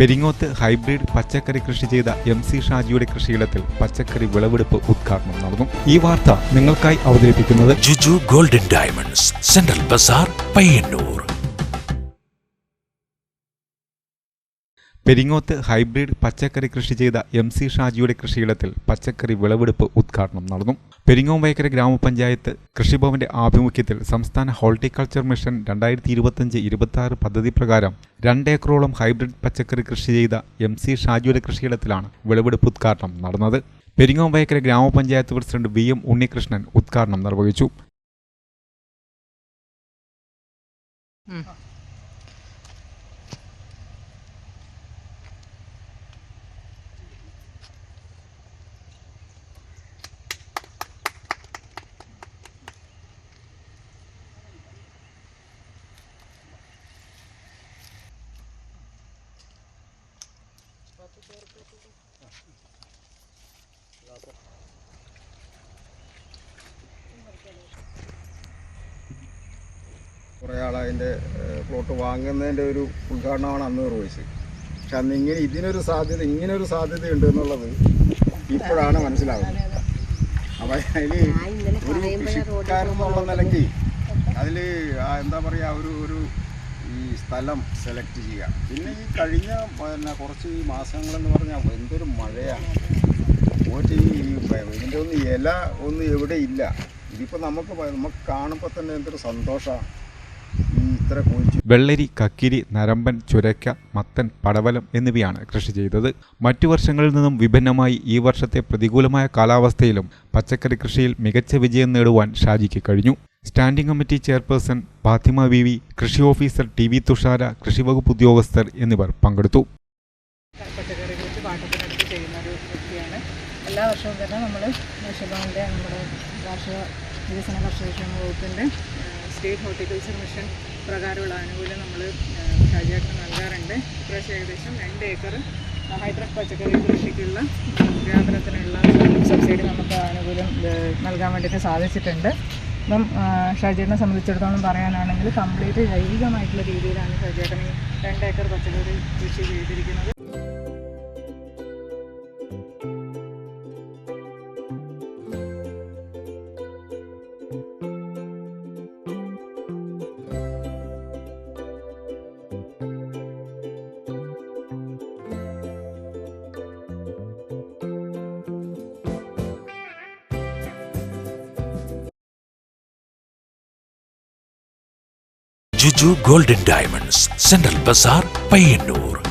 Peringoth hybrid പച്ചക്കറി കൃഷി ചെയ്ത എം സി ഷാജിയുടെ കൃഷിയിടത്തിൽ പച്ചക്കറി വിളവെടുപ്പ് ഉദ്ഘാടനം നടന്നു. ഈ വാർത്ത നിങ്ങൾക്കായി അവതരിപ്പിക്കുന്നത് Juju golden diamonds central bazaar Payyanur. Peringoth hybrid പച്ചക്കറി കൃഷി ചെയ്ത എം സി ഷാജിയുടെ കൃഷിയിടത്തിൽ പച്ചക്കറി വിളവെടുപ്പ് ഉദ്ഘാടനം നടന്നു. പെരിങ്ങോംവയക്കര ഗ്രാമപഞ്ചായത്ത് കൃഷിഭവന്റെ ആഭിമുഖ്യത്തിൽ സംസ്ഥാന ഹോർട്ടിക്കൾച്ചർ മിഷൻ രണ്ടായിരത്തി ഇരുപത്തഞ്ച് ഇരുപത്തി ആറ് പദ്ധതി പ്രകാരം രണ്ടേക്കറോളം ഹൈബ്രിഡ് പച്ചക്കറി കൃഷി ചെയ്ത എം സി ഷാജിയുടെ കൃഷിയിടത്തിലാണ് വിളവെടുപ്പ് ഉദ്ഘാടനം നടന്നത്. പെരിങ്ങോംവയക്കര ഗ്രാമപഞ്ചായത്ത് പ്രസിഡന്റ് വി എം ഉണ്ണികൃഷ്ണൻ ഉദ്ഘാടനം നിർവഹിച്ചു. കുറേ ആൾ അതിന്റെ പ്ലോട്ട് വാങ്ങുന്നതിന്റെ ഒരു ഉദ്ഘാടനമാണ് അന്ന് റോയിസ് പക്ഷെ അന്ന് ഇങ്ങനെ ഇതിനൊരു സാധ്യത ഇങ്ങനൊരു സാധ്യത ഉണ്ട് എന്നുള്ളത് ഇപ്പോഴാണ് മനസ്സിലാവുന്നത്. അപ്പം അതിൽ ഒരു കൃഷിക്കാരൻ എന്നുള്ള നിലയ്ക്ക് അതിൽ എന്താ പറയുക ഒരു ഒരു സ്ഥലം സെലക്ട് ചെയ്യുക. പിന്നെ ഈ കഴിഞ്ഞ പിന്നെ കുറച്ച് ഈ മാസങ്ങളെന്ന് പറഞ്ഞാൽ എന്തൊരു മഴയാണ്. പോയിട്ട് ഈ ഇതിന്റെ ഒന്നും ഇല ഒന്നും എവിടെ ഇല്ല. ഇതിപ്പോൾ നമുക്ക് നമുക്ക് കാണുമ്പോൾ തന്നെ എന്തൊരു സന്തോഷമാണ് വെള്ളരി കക്കിരി നരമ്പൻ ചുരക്ക മത്തൻ പടവലം എന്നിവയാണ് കൃഷി ചെയ്തത്. മറ്റു വർഷങ്ങളിൽ നിന്നും വിഭിന്നമായി ഈ വർഷത്തെ പ്രതികൂലമായ കാലാവസ്ഥയിലും പച്ചക്കറി കൃഷിയിൽ മികച്ച വിജയം നേടുവാൻ ഷാജിക്ക് കഴിഞ്ഞു. Standing committee chairperson Fathima V V കൃഷി ഓഫീസർ ടി വി തുഷാര കൃഷിവകുപ്പ് ഉദ്യോഗസ്ഥർ എന്നിവർ പങ്കെടുത്തു. പച്ചക്കറി കൃഷി പാട്ടത്തിനെടുത്ത് ചെയ്യുന്ന ഒരു വ്യക്തിയാണ്. എല്ലാ വർഷവും തന്നെ നമ്മൾ കൃഷിഭവന്റെ നമ്മുടെ കാർഷിക വികസന കർഷകക്ഷേമ വകുപ്പിന്റെ സ്റ്റേറ്റ് ഹോർട്ടിക്കൾച്ചർ മിഷൻ പ്രകാരമുള്ള ആനുകൂല്യം നമ്മൾ ഷാജിയാട്ടിന് നൽകാറുണ്ട്. ഇപ്രാവശ്യം ഏകദേശം രണ്ട് ഏക്കർ ഹൈബ്രിഡ് പച്ചക്കറി കൃഷിക്കുള്ള വ്യാപനത്തിനുള്ള സബ്സിഡി നമുക്ക് ആനുകൂല്യം നൽകാൻ വേണ്ടിയിട്ട് സാധിച്ചിട്ടുണ്ട്. അപ്പം ഷാജിയേട്ടനെ സംബന്ധിച്ചിടത്തോളം പറയാനാണെങ്കിൽ കംപ്ലീറ്റ് ജൈവികമായിട്ടുള്ള രീതിയിലാണ് ഷാജിയേട്ടൻ ഈ രണ്ട് ഏക്കർ പച്ചക്കറി കൃഷി ചെയ്തിരിക്കുന്നത്. Juju golden diamonds central bazaar Payyanur.